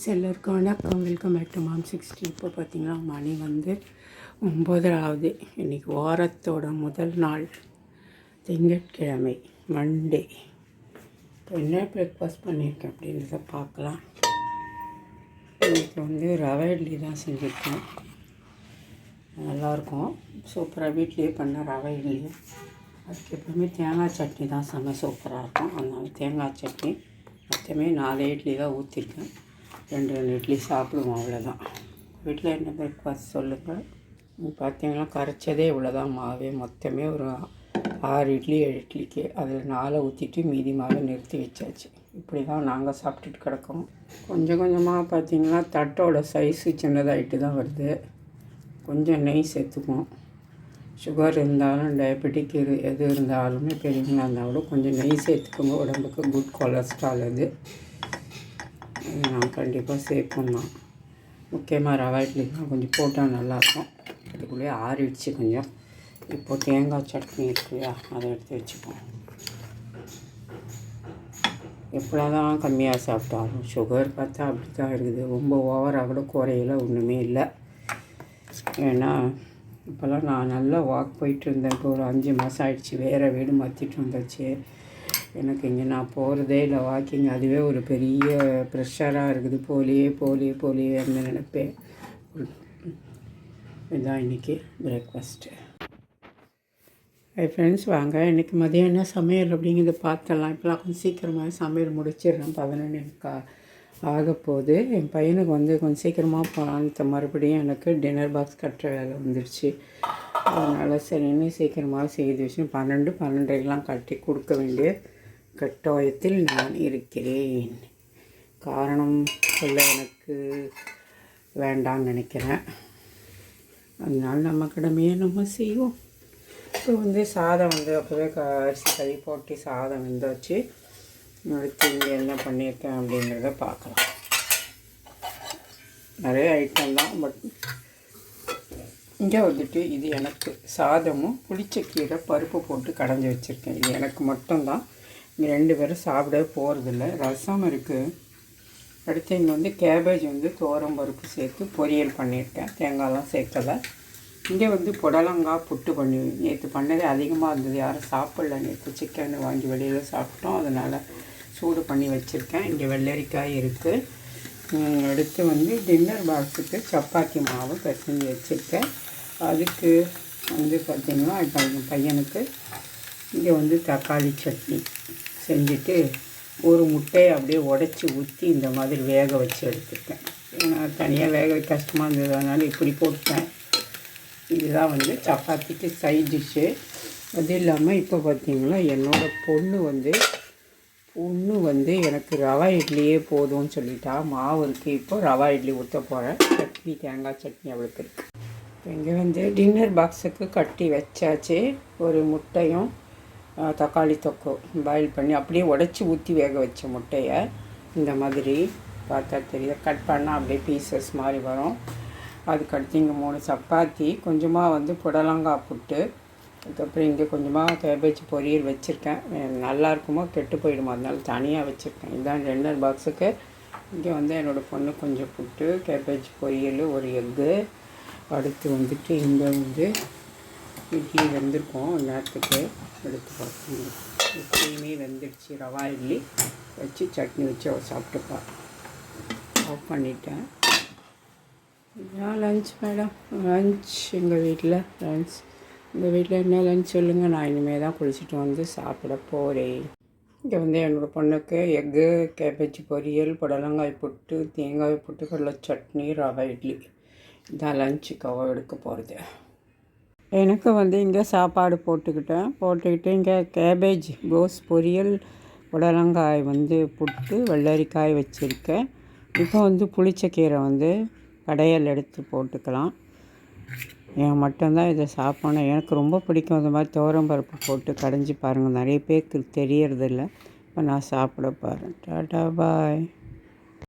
Friends எல்லோருக்கும் வணக்கம். Welcome back to mom sixty இப்போ பார்த்தீங்கன்னா மணி வந்து ஒம்பதாவது இன்றைக்கி வாரத்தோட முதல் நாள். திங்கட்கிழமை மண்டே இப்போ என்ன பிரேக்ஃபாஸ்ட் பண்ணியிருக்கேன் அப்படின்றத பார்க்கலாம். இன்றைக்கி வந்து ரவை இட்லி தான் செஞ்சுருக்கேன் நல்லாயிருக்கும். சூப்பராக வீட்லேயே பண்ண ரவை இட்லி. அதுக்கு எப்பவுமே தேங்காய் சட்னி தான் செம்ம சூப்பராக இருக்கும். அதனால் தேங்காய் சட்னி மொத்தமே நாலு இட்லி தான் ஊற்றிருக்கேன் ரெண்டு ரெண்டு இட்லி சாப்பிடுவோம் அவ்வளோதான் வீட்டில் என்ன பிரேக்ஃபாஸ்ட் சொல்லுங்கள் பார்த்தீங்கன்னா கரைச்சதே இவ்வளோதான் மாவே. மொத்தமே ஒரு ஆறு இட்லி ஏழு இட்லிக்கு. அதில் நாளை ஊற்றிட்டு மீதி மாவை நிறுத்தி வச்சாச்சு. இப்படி தான் நாங்கள் சாப்பிட்டுட்டு கிடக்கோம். கொஞ்சம் கொஞ்சமாக பார்த்தீங்கன்னா தட்டோட சைஸு சின்னதாகிட்டு தான் வருது. கொஞ்சம் நெய் சேர்த்துக்குவோம். சுகர் இருந்தாலும் டயபெட்டிக் இரு எது இருந்தாலுமே பெரியவங்களாக இருந்தால் கூட கொஞ்சம் நெய் சேர்த்துக்கோங்க. உடம்புக்கு குட் கொலஸ்ட்ரால் அது. நான் கண்டிப்பாக சேர்ப்போம் தான். முக்கியமாக ரவா இட்லி கொஞ்சம் போட்டால் நல்லாயிருக்கும். அதுக்குள்ளேயே ஆறிடுச்சு கொஞ்சம் இப்போ தேங்காய் சட்னி இருக்கு இல்லையா அதை எடுத்து வச்சுப்போம். எப்படிதான் கம்மியாக சாப்பிட்டாலும் சுகர் பார்த்தா அப்படி தான் இருக்குது. ரொம்ப ஓவராக கூட குறையில ஒன்றுமே இல்லை. ஏன்னா இப்போல்லாம் நான் நல்லா வாக் போயிட்டு இருந்தேன். இப்போ ஒரு அஞ்சு மாதம் ஆயிடுச்சு. வேறு வீடு மாற்றிட்டு வந்துச்சு. எனக்கு இங்கே நான் போகிறதே இல்லை வாக்கிங் அதுவே ஒரு பெரிய ப்ரெஷராக இருக்குது. போலியே போலியே போலியே நினைப்பேன். இதுதான் இன்றைக்கி பிரேக்ஃபாஸ்ட்டு ஹை ஃப்ரெண்ட்ஸ் வாங்க. இன்றைக்கி மதியம் என்ன சமையல் அப்படிங்கிறத பார்த்தலாம் இப்போலாம் கொஞ்சம் சீக்கிரமாக சமையல் முடிச்சிடுறேன். பதினொன்று கா ஆக போகுது. என் பையனுக்கு வந்து கொஞ்சம் சீக்கிரமாக போகலான்னு மறுபடியும் எனக்கு டின்னர் பாக்ஸ் கட்டுற வேலை வந்துடுச்சு அதனால் சரி இன்னும் சீக்கிரமாக செய்து வச்சு பன்னெண்டு பன்னெண்டரைக்கெலாம் கட்டி கொடுக்க வேண்டிய கட்டாயத்தில் நான் இருக்கிறேன். காரணம் சொல்ல எனக்கு வேண்டாம்னு நினைக்கிறேன். அதனால நம்ம கடமையை நம்ம செய்வோம். இப்போ வந்து சாதம் வந்து அப்போவே அரிசி கறி போட்டு சாதம் வெந்தாச்சு. அடுத்து இங்கே என்ன பண்ணியிருக்கேன் அப்படிங்கிறத பார்க்கலாம். நிறைய ஐட்டம் தான் பட் இங்கே வந்துட்டு இது எனக்கு சாதமும் புளிச்சக்கீரை பருப்பு போட்டு கடைஞ்சி வச்சுருக்கேன். இது எனக்கு மட்டும்தான். இங்கே ரெண்டு பேரும் சாப்பிட போகிறதில்ல ரசம் இருக்குது அடுத்து இங்கே வந்து கேபேஜ் வந்து தோரம் பருப்பு சேர்த்து பொரியல் பண்ணியிருக்கேன். தேங்காயெலாம் சேர்க்கலை. இங்கே வந்து புடலங்காய் புட்டு பண்ணி நேற்று பண்ணதே அதிகமாக இருந்தது. யாரும் சாப்பிடல. நேற்று சிக்கன் வாங்கி வெளியில் சாப்பிட்டோம். அதனால் சூடு பண்ணி வச்சுருக்கேன். இங்கே வெள்ளரிக்காய் இருக்குது அடுத்து வந்து டின்னர் பாக்ஸுக்கு சப்பாத்தி மாவு பிசைஞ்சு வச்சுருக்கேன். அதுக்கு வந்து பார்த்திங்கன்னா இப்போ பையனுக்கு இங்கே வந்து தக்காளி சட்னி. செஞ்சுட்டு ஒரு முட்டையை அப்படியே உடச்சி ஊற்றி இந்த மாதிரி வேக வச்சு எடுத்துட்டேன் நான் தனியாக வேக வைக்க கஷ்டமாக இருந்தது. அதனால் இப்படி போட்டேன் இதுதான் வந்து சப்பாத்திக்கு சைட் டிஷ்ஷு அது இல்லாமல் இப்போ பார்த்திங்கன்னா என்னோடய பொண்ணு வந்து பொண்ணு வந்து எனக்கு ரவா இட்லியே போதும்னு சொல்லிட்டா. மாவு இருக்குது இப்போ ரவா இட்லி ஊற்ற போகிறேன் சட்னி தேங்காய் சட்னி அவளுக்கு இருக்குது இங்கே வந்து டின்னர் பாக்ஸுக்கு கட்டி வச்சாச்சு. ஒரு முட்டையும் தக்காளி தொக்கு பாயில் பண்ணி அப்படியே உடச்சி ஊற்றி வேக வச்ச முட்டையை இந்த மாதிரி பார்த்தா தெரியும் கட் பண்ணால் அப்படியே பீசஸ் மாதிரி வரும். அதுக்கடுத்து இங்கே மூணு சப்பாத்தி கொஞ்சமாக வந்து புடலங்காய் புட்டு. அதுக்கப்புறம் இங்கே கொஞ்சமாக கேபேஜ் பொரியல் வச்சுருக்கேன். நல்லா இருக்குமோ கெட்டு போயிடுமோ அதனால தனியாக வச்சுருக்கேன். இதுதான் டின்னர் பாக்ஸுக்கு இங்கே வந்து என்னோடய பொண்ணு கொஞ்சம் புட்டு கேபேஜ் பொரியல் ஒரு எக்கு. அடுத்து வந்துட்டு இங்கே வந்து இட்லி வெந்திருக்கோம் நேரத்துக்கு எடுத்து பார்க்கணும் இட்லியுமே வெந்துடுச்சு. ரவா இட்லி வச்சு சட்னி வச்சு அவள் சாப்பிட்டுப்பா. ஆஃப் பண்ணிட்டேன். நான் லஞ்ச் மேடம் லஞ்ச் எங்கள் வீட்டில் லஞ்ச் எங்கள் வீட்டில் என்ன லஞ்ச் சொல்லுங்கள் நான் இனிமேல் தான் குளிச்சுட்டு வந்து சாப்பிட போகிறேன் இங்கே வந்து என்னோடய பொண்ணுக்கு எக்கு கேபேஜ் பொரியல் புடலங்காய் புட்டு தேங்காய் புட்டு கடலை சட்னி ரவை இட்லி. இதான் லஞ்சுக்கு அவ எடுக்க போகிறது எனக்கு வந்து இங்கே சாப்பாடு போட்டுக்கிட்டேன். போட்டுக்கிட்டு இங்கே கேபேஜ் கோஸ் பொரியல் புடலங்காய் வந்து புட்டு வெள்ளரிக்காய் வச்சுருக்கேன். இப்போ வந்து புளிச்சக்கீரை வந்து கடையல் எடுத்து போட்டுக்கலாம். என் மட்டும்தான் இதை சாப்பிடணும். எனக்கு ரொம்ப பிடிக்கும் இந்த மாதிரி துவரம் பருப்பு போட்டு கடைஞ்சி பாருங்கள் நிறைய பேருக்கு தெரியறதில்ல. இப்போ நான் சாப்பிட பாருங்கள் டாட்டா பாய்.